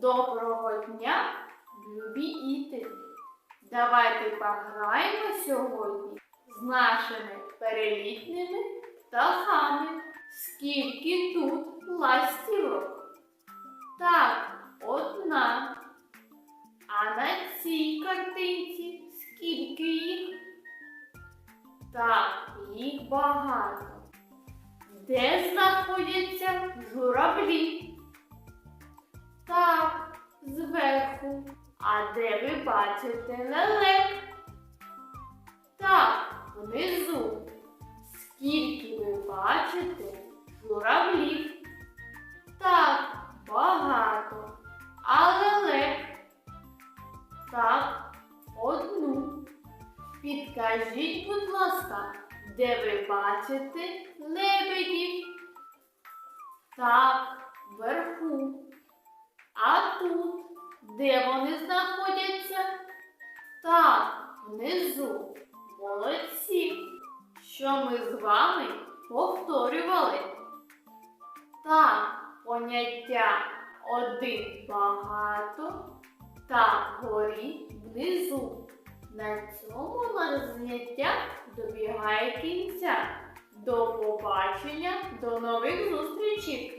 Доброго дня, любі! Давайте пограємо сьогодні з нашими перелітними птахами. Скільки тут ластівок? Так, одна. А на цій картинці скільки їх? Так, їх багато. Де знаходяться журавлі? Зверху. А де ви бачите лелек? Так, внизу. Скільки ви бачите журавлів? Так, багато. А лелек? Так, одну. Підкажіть, будь ласка, де ви бачите лебедів? Так, вверху. Де вони знаходяться? Так, внизу. Молодці. Що ми з вами повторювали? Так, поняття один багато та горі внизу. На цьому заняття добігає кінця. До побачення, до нових зустрічей!